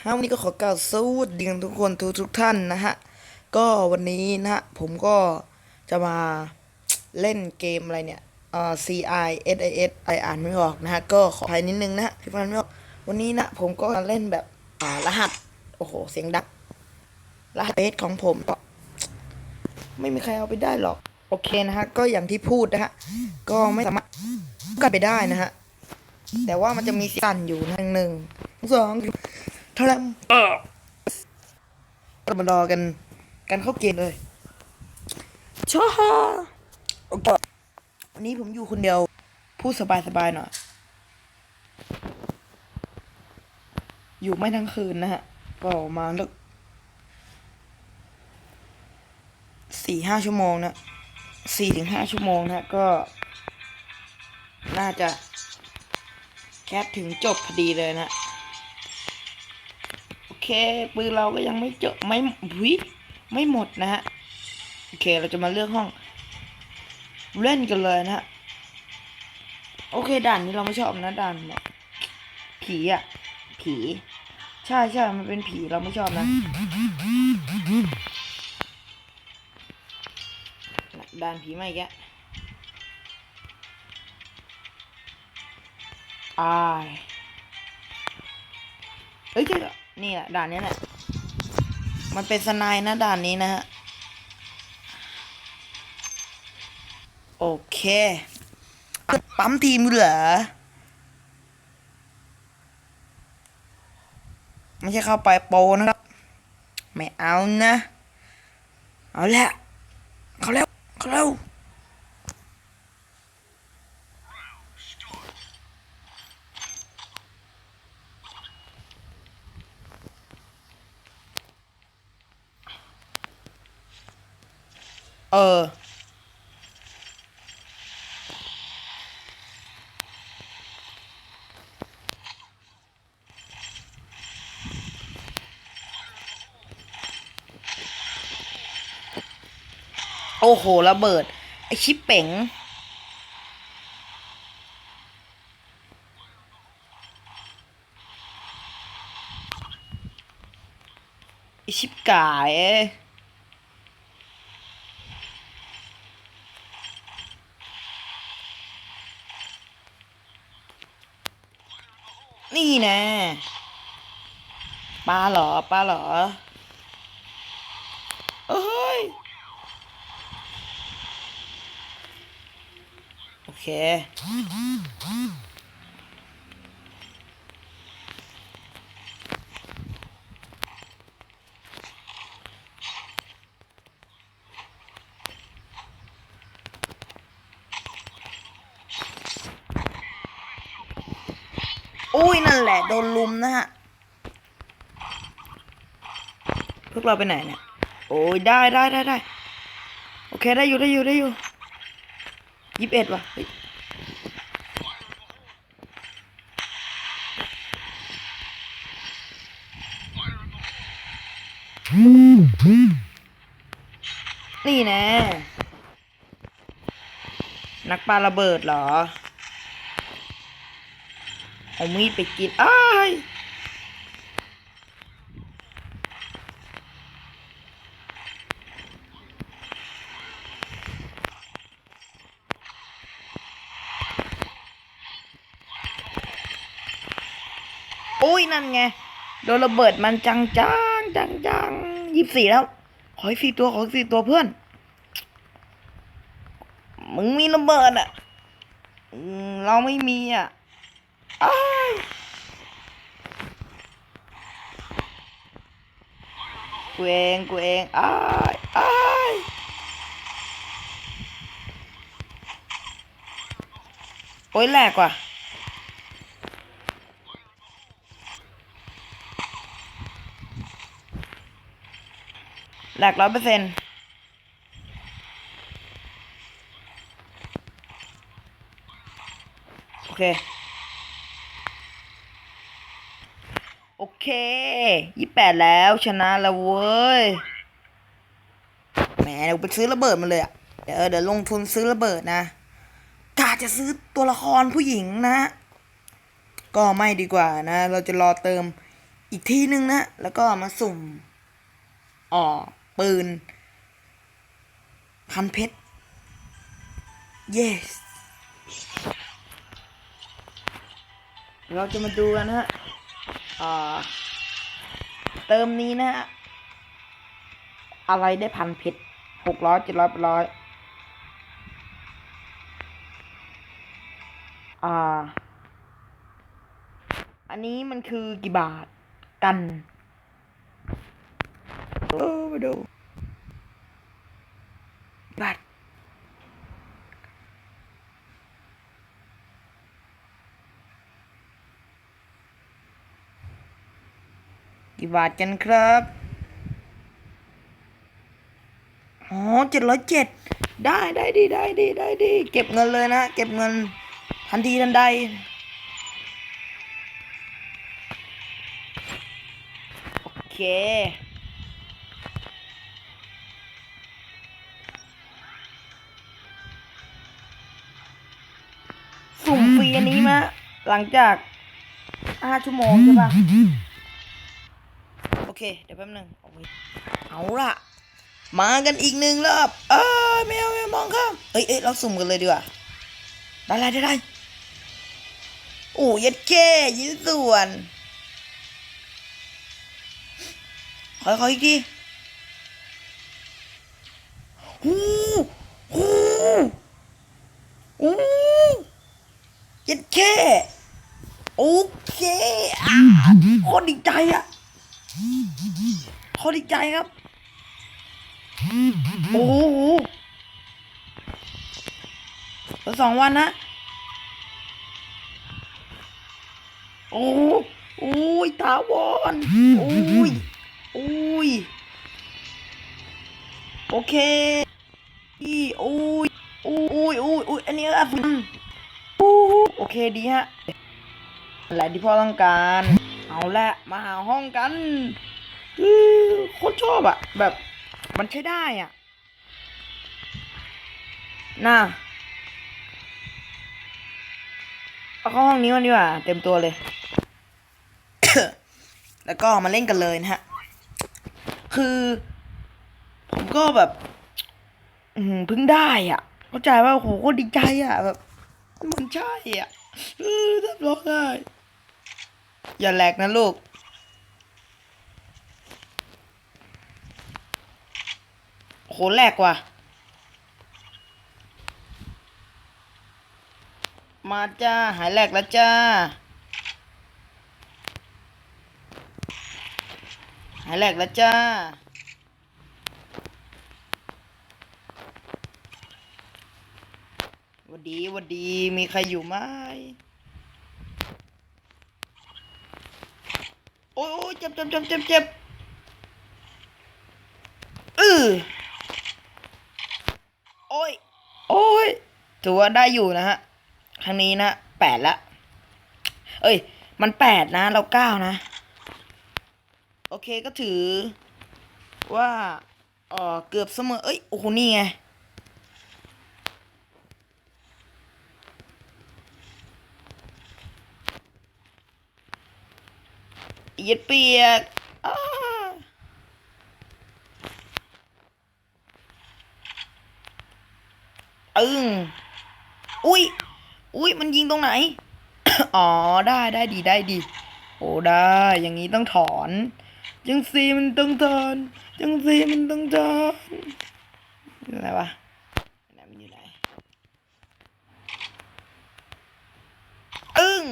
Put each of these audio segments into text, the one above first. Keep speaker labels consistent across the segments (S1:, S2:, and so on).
S1: ฮะวันนี้ก็ขอกล่าวสวัสดีทุกคนทุกทุกท่านนะฮะ ก็วันนี้นะฮะ ผมก็จะมาเล่นเกมอะไรเนี่ยเอ่อ C I S I S ไออ่านไม่ออกนะฮะ ก็ขออภัยนิดนึงนะฮะที่ฟังไม่ออกวันนี้นะผมก็เล่นแบบอ่ารหัส โอ้โห เสียงดังรหัสเบสของผมก็ไม่มีใครเอาไปได้หรอก โอเคนะฮะ ก็อย่างที่พูดนะฮะ ก็ไม่สามารถกันไปได้นะฮะ แต่ว่ามันจะมีสั่นอยู่นะหนึ่งสอง เท่าไหร่เออเรามารอกันกันเข้าเกมเลยชอโอเควันนี้ผมอยู่คนเดียว พูดสบายๆหน่อย อยู่ไม่ทั้งคืนนะฮะ ก็ประมาณสักสี่ห้าชั่วโมงนะสี่ถึงห้าชั่วโมงนะก็ น่าจะแคปถึงจบพอดีเลยนะโอ เคปืนเราก็ยังไม่เจบไม่วิไม่หมดนะฮะโอเคเราจะมาเลือกห้อง เล่นกันเลยนะฮะโอเคด่านนี้เราไม่ชอบนะด่านแบบผีอะผี ใช่ใช่มันเป็นผีเราไม่ชอบนะด่านผีมาอีกแล้วอายเอ้ยเจ๊ นี่แหละด่านนี้แหละ มันเป็นสไนด์นะด่านนี้นะฮะ โอเค ปั๊มทีมเหรอ ไม่ใช่เข้าไปโปนะครับ ไม่เอานะ เอาละ เขาแล้ว เขาแล้ว เออ โอ้โหระเบิด ไอชิปเป๋งไอชิปกาย นี่แน่ ปลาเหรอปลาเหรอเอ้ยโอเค อุ้ย นั่นแหละ โดนลุมนะฮะ พ วกเราไปไหนเนี่ย โอ้ยได้ได้ได้ได้โอเคได้อยู่ได้อยู่ได้อยู่ยี่สิบเอ็ดว่ะนี่แน่นักปาระเบิดเหรอ เอามีดไปกินอ้าย อุ้ยนั่นไง โดนระเบิดมันจังจังจังจังยี่สี่แล้ว ขออีกสี่ตัวขออีกสี่ตัวเพื่อน มึงมีระเบิดอะเราไม่มีอะอ้ายกูเองกูเองอ้ายอ้ายโอ้ยแหลกว่ะ แหลกร้อยเปอร์เซ็นต์โอเค โอเคยี่แปดแล้วชนะแล้วเว้ยแหมเดี๋ยวไปซื้อระเบิดมาเลยอะเดี๋ยวเดี๋ยวลงทุนซื้อระเบิดนะกาจะซื้อตัวละครผู้หญิงนะ ก็ไม่ดีกว่านะ เราจะรอเติมอีกทีนึงนะ แล้วก็มาสุ่มอ๋อ ปืน พันเพชร yes เราจะมาดูกันฮะอ่าเติมนี้นะฮะ อะไรได้พันเพชรหกร้อยเจ็ดร้อยแปดร้อยอ่า อันนี้มันคือกี่บาทกัน เออมาดูบาทกี่บาทกันครับอ๋อเจ็ดร้อยเจ็ดได้ได้ดีได้ดีได้ดีเก็บเงินเลยนะเก็บเงินทันทีทันใดโอเค มฟรีอันนี้มาหลังจากห้าชั่วโมงใช่ปะโอเค เดี๋ยวแป๊บหนึงเอาไว้เอาละมากันอีกหนึ่งรอบเอ้ยไม่เอาไม่เอามองข้ามเอ้ยเอ้ยเราสุ่มกันเลยดีกว่าได้ได้ได้ได้โอ้ยัดแค่ยินส่วนขอขออีกทีฮู้ฮู้ฮู้ ยัดแค่โอเคอะโคตรดีใจอะโคตรดีใจครับ โอ้โหสองวันนะ โอ้โอ้ยถาวรโอ้ยโอ้ย โอเคอีโอ้ย โอ้ย โอ้ย โอ้ย อันนี้อะ โอเคดีฮะอะไรที่พ่อต้องการ เอาละมาหาห้องกันอื้อโคตรชอบอะแบบ มันใช้ได้อะน่าเอาเข้าห้องนี้มันดีกว่า เต็มตัวเลย แล้วก็มาเล่นกันเลยนะฮะ คือ ผมก็แบบเพิ่งได้อะ เข้าใจว่าโอ้โหก็ดีใจอะแบบ มันใช่อะเออทำร้องไห้อย่าแหลกนะลูก โหแหลกว่ะ มาจ้า หายแหลกแล้วจ้า หายแหลกแล้วจ้า วัดดีวัดดีมีใครอยู่ไหมโอ้ยเจ็บเจ็บเจ็บเจ็บเจ็บอือโอ้ย โอ้ยถือว่าได้อยู่นะฮะครั้งนี้นะแปดละ เอ้ย มันแปดนะ เราเก้านะ โอเคก็ถือว่าเออเกือบเสมอ เอ้ย โอ้โห นี่ไง ย็ดเปียกอึ้งอุ้ย อุ้ย มันยิงตรงไหน อ๋อ ได้ ได้ดี ได้ดี โอ้ ได้ อย่างนี้ต้องถอน จังซีมันต้องถอน จังซีมันต้องถอนอยู่ไหนวะนมันอยู่ไหนอึ้ง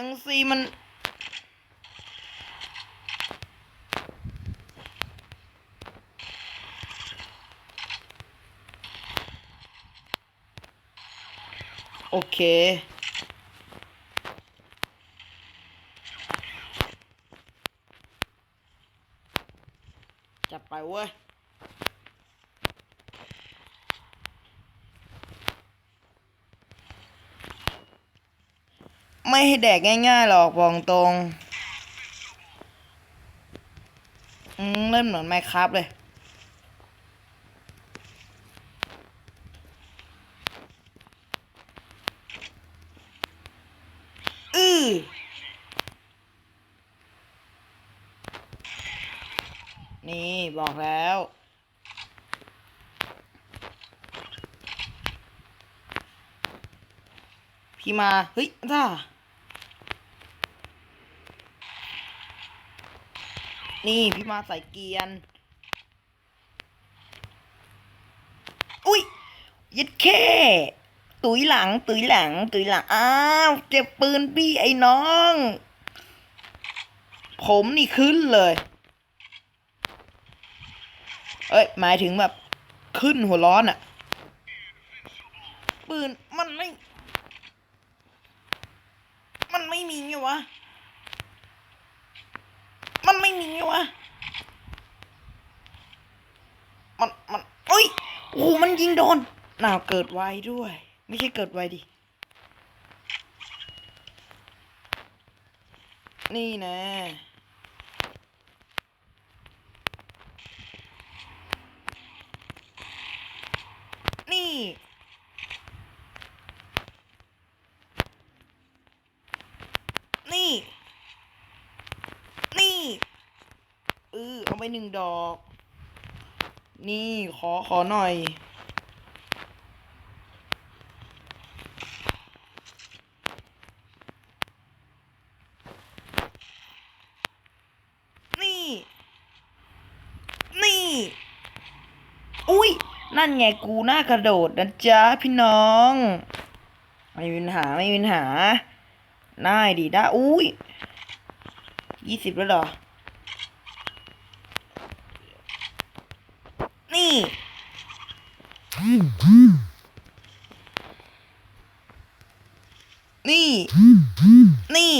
S1: จังซีมัน โอเค แดกง่ายๆหรอกบอกตรงเริ่มเหมือนไมค์ครับเลย อื้อนี่บอกแล้วพี่มา เฮ้ยจ้า นี่พี่มาใส่เกียร์อุ้ยยัดแค่ ตุยหลัง ตุยหลัง ตุยหลัง อ้าว เจ็บปืนพี่ไอ้น้อง ผมนี่ขึ้นเลย เอ้ย หมายถึงแบบ ขึ้นหัวร้อนอะปืนมันไม่ มันไม่มีไงวะ วะ มันมันเอ้ยโอ้มันยิงโดนน่าวเกิดไวด้วย ไม่ใช่เกิดไวดิ นี่นะ นี่ นี่ นี่เออเอาไป หนึ่งดอก นี่ขอขอหน่อย นี่ นี่ อุ้ย นั่นไงกูหน้ากระโดดนะจ๊ะพี่น้อง ไม่มีปัญหาไม่มีปัญหาได้ดีได้ อุ้ยยี่สิบแล้วเหรอ นี่ นี่ นี่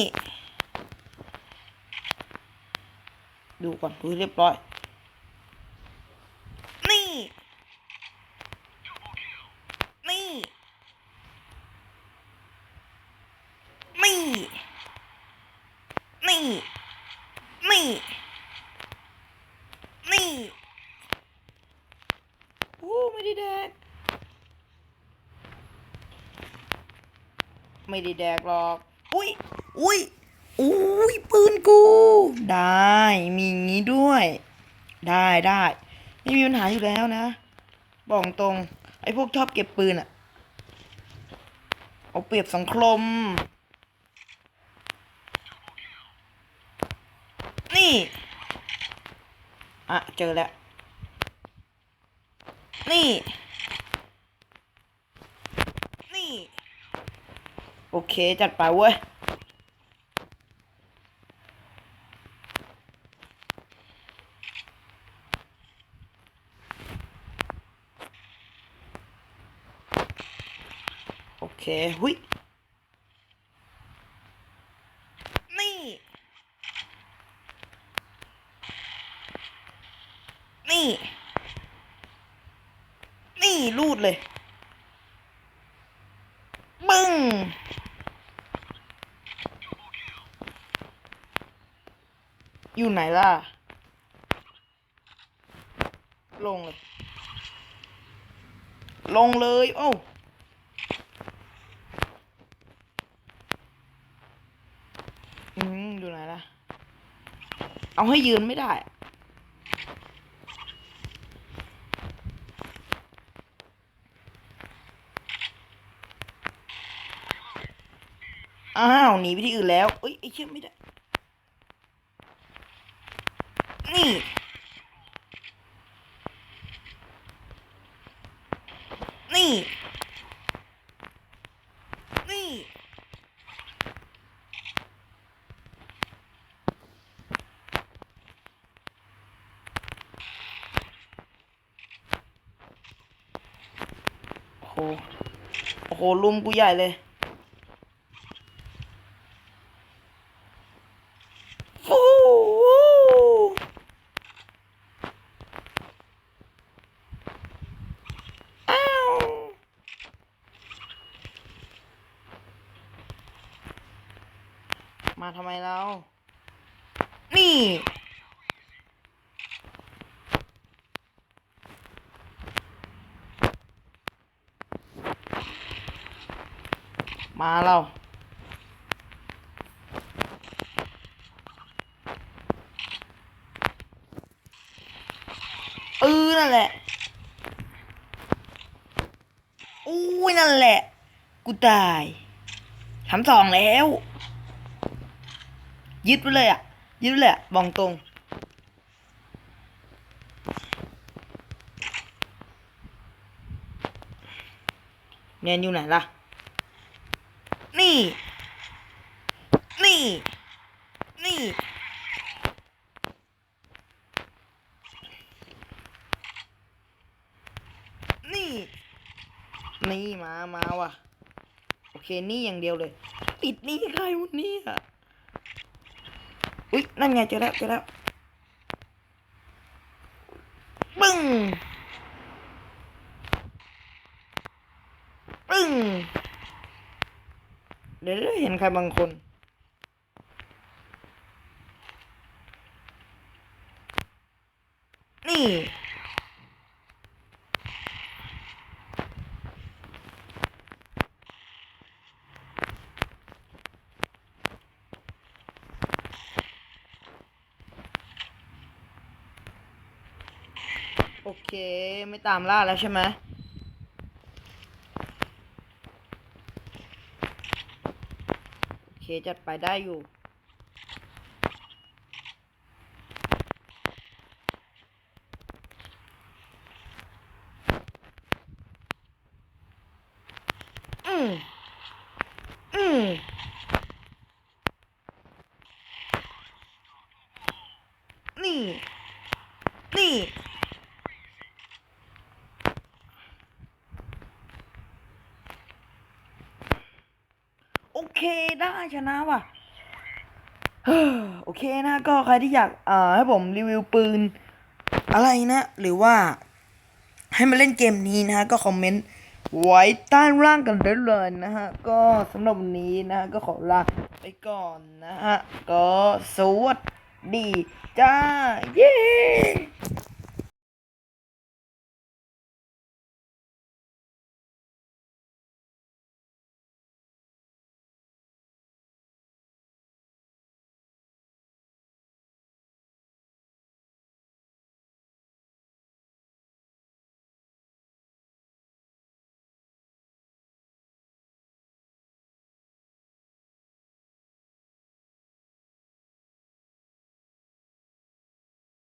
S1: ดูก่อนดูเรียบร้อย นี่ นี่ นี่ นี่ นี่ นี่โอ้ไม่ได้แดก ไม่ได้แดกหรอก อุ้ย อุ้ย อุ้ย ปืนกู ได้ มีงี้ด้วย ได้ได้ ไม่มีปัญหาอยู่แล้วนะ บอกตรง ไอ้พวกชอบเก็บปืนอะเอาเปรียบสังคม นี่ อะ เจอแล้ว นี่ นี่ โอเค จัดไปเว้ย โอเค หุยนี่ นี่ นี่ รูดเลย บึ้ง อยู่ไหนล่ะ ลงเลย ลงเลย โอ้อืมอยู่ไหนล่ะ เอาให้ยืนไม่ได้อะอ้าวหนีไปที่อื่นแล้วเอ้ยไอ้เชี่ยไม่ได้ นี่ นี่ โอ้โห โอ้โห ลุมกูใหญ่เลยฟู มาเราเออนั่นแหละอู้ยนั่นแหละ กูตายทำสองแล้ว ยึดไปเลยอะ ยึดเลยอะบองตรง เนี่ยอยู่ไหนล่ะ นี่มามาว่ะ โอเคนี่อย่างเดียวเลย ติดนี่ใครวันนี้อะอุ๊ยนั่นไงเจอแล้วเจอแล้วปึ้งปึ้งเดี๋ยวเห็นใครบางคนนี่ โอ เค ไม่ตามล่าแล้วใช่ไหมโอเค จัดไปได้อยู่ อืม อืม นี่ นี่ โอเคได้ ชนะว่ะโอเคนะก็ใครที่อยากเอ่อให้ผมรีวิวปืน อะไรนะ หรือว่า ให้มาเล่นเกมนี้นะฮะ ก็คอมเมนต์ไว้ใต้ล่างกันได้เลยนะฮะ ก็สำหรับวันนี้นะฮะ ก็ขอลาไปก่อนนะฮะ ก็สวัสดีจ้า เย้